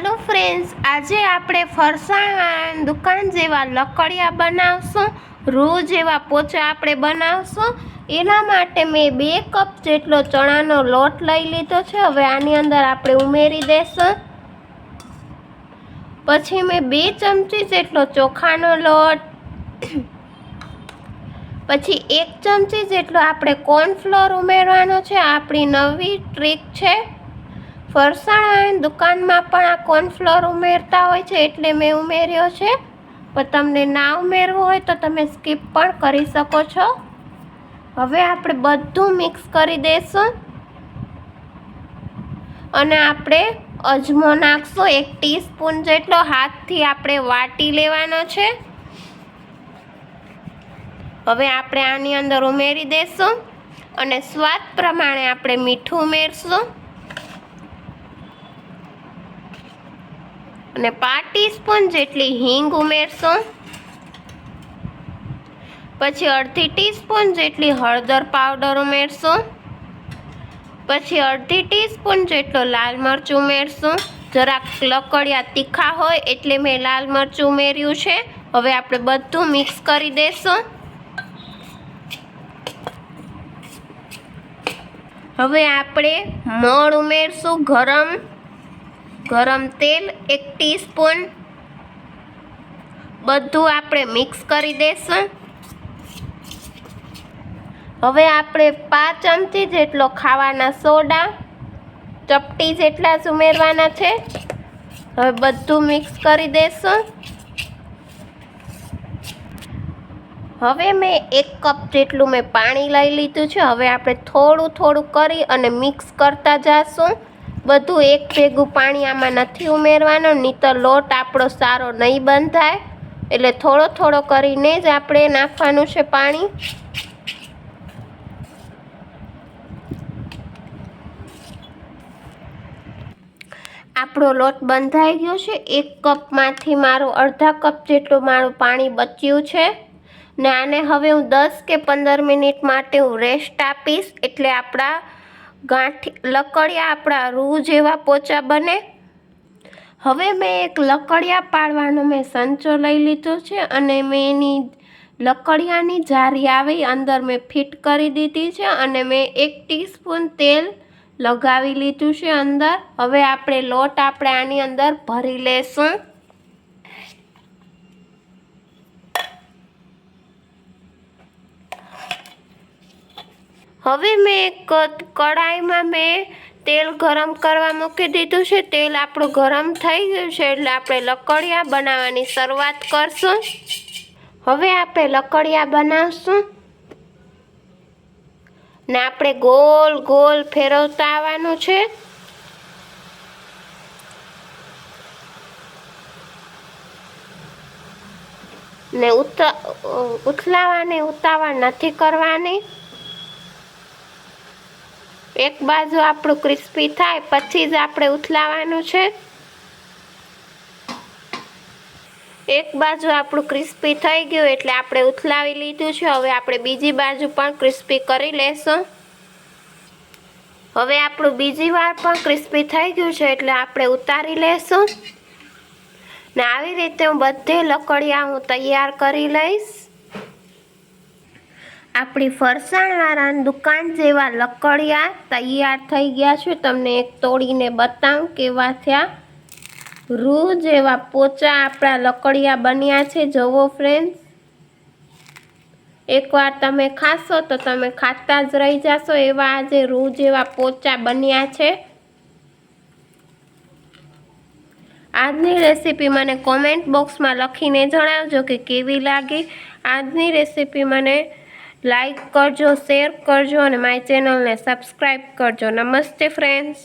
Hello friends, આજે આપણે ફરસાણ દુકાન જેવા લકડિયા બનાવશું, રૂ જેવા પોચા આપણે બનાવશું. એના માટે મેં બે કપ જેટલો ચણાનો લોટ લઈ લીધો છે, હવે આની અંદર આપણે ઉમેરી દેશું. પછી મેં બે ચમચી જેટલો ચોખાનો લોટ, પછી એક ચમચી જેટલો આપણે કોર્નફ્લોર ઉમેરવાનો છે, આપણી નવી ટ્રીક છે. ફરસાણ દુકાનમાં પણ આ કોર્નફ્લોર ઉમેરતા હોય છે એટલે મેં ઉમેર્યો છે. પણ તમને ના ઉમેરવું હોય તો તમે સ્કીપ પણ કરી શકો છો. હવે આપણે બધું મિક્સ કરી દઈશું. અને આપણે અજમો નાખશું એક ટીસ્પૂન જેટલો હાથથી આપણે વાટી લેવાનો છે. હવે આપણે આની અંદર ઉમેરી દઈશું. અને સ્વાદ પ્રમાણે આપણે મીઠું ઉમેરશું. અને પાંચ ટીસ્પૂન જેટલી હિંગ ઉમેરશો. પછી અડધી ટીસ્પૂન જેટલી હળદર પાવડર ઉમેરશો. પછી અડધી ટીસ્પૂન જેટલો લાલ મરચું ઉમેરશું. જરાક લકડિયા તીખા હોય એટલે મેં લાલ મરચું ઉમેર્યું છે. હવે આપણે બધું મિક્સ કરી દેશું. હવે આપણે મળ ઉમેરશું ગરમ. ગરમ તેલ એક ટીસ્પૂન. બધું આપણે મિક્સ કરી દઈશું હવે આપણે પાંચ ચમચી જેટલો ખાવાના સોડા, ચપટી જેટલા જ ઉમેરવાના છે. હવે બધું મિક્સ કરી દઈશું હવે મેં એક કપ જેટલું મેં પાણી લઈ લીધું છે. હવે આપણે થોડું થોડું કરી અને મિક્સ કરતા જાશું. બધું એક ભેગું પાણી આમાં નથી ઉમેરવાનું નહીં લોટ આપણો સારો નહીં બંધાય. એટલે થોડો થોડો કરીને જ આપણે નાખવાનું છે પાણી. આપણો લોટ બંધાઈ ગયો છે. એક કપમાંથી મારું અડધા કપ જેટલું મારું પાણી બચ્યું છે. ને આને હવે હું દસ કે પંદર મિનિટ માટે હું રેસ્ટ આપીશ. એટલે આપણા ગાંઠી, લકડિયા આપણા રૂ જેવા પોચા બને. હવે મેં એક લકડિયા પાડવાનો મેં સંચો લઈ લીધો છે અને મેં એની લકડિયાની જારી આવી અંદર મેં ફિટ કરી દીધી છે અને મેં એક ટીસ્પૂન તેલ લગાવી લીધું છે અંદર. હવે આપણે લોટ આપણે આની અંદર ભરી લેશું. હવે મેં એક કડાઈમાં મેં તેલ ગરમ કરવા મૂકી દીધું છે. તેલ આપણું ગરમ થઈ ગયું છે એટલે આપણે લકડિયા બનાવવાની શરૂઆત કરશું. હવે આપણે લકડિયા બનાવશું. ને આપણે ગોલ ગોલ ફેરવતા આવવાનું છે. ને ઉત ઉથલાવાની ઉતાવળ નથી કરવાની. એક બાજુ આપણું ક્રિસ્પી થાય, પછી જ આપણે ઉથલાવાનું છે. એક બાજુ આપણું ક્રિસ્પી થઈ ગયું એટલે આપણે ઉથલાવી લીધું છે. હવે આપણે બીજી બાજુ પણ ક્રિસ્પી કરી લેશું. હવે આપણું બીજી વાર પણ ક્રિસ્પી થઈ ગયું છે એટલે આપણે ઉતારી લેશું. ને આવી રીતે હું બધે લકડિયા હું તૈયાર કરી લઈશ. આપણી ફરસાણવાળાની દુકાન જેવા લકડિયા તૈયાર થઈ ગયા છે. તમને એક તોડીને બતાવું કેવા થયા. રૂ જેવા પોચા આપણા લકડિયા બન્યા છે. જવો ફ્રેન્ડ્સ એકવાર તમે ખાશો તો તમે ખાતા જ રહી જશો. એવા આજે રૂ જેવા પોચા બન્યા છે. આજની રેસીપી મને કોમેન્ટ બોક્સમાં લખીને જણાવજો કે કેવી લાગી. આજની રેસીપી મને લાઈક કરજો શેર કરજો અને મારી ચેનલને સબસ્ક્રાઈબ કરજો. નમસ્તે ફ્રેન્ડ્સ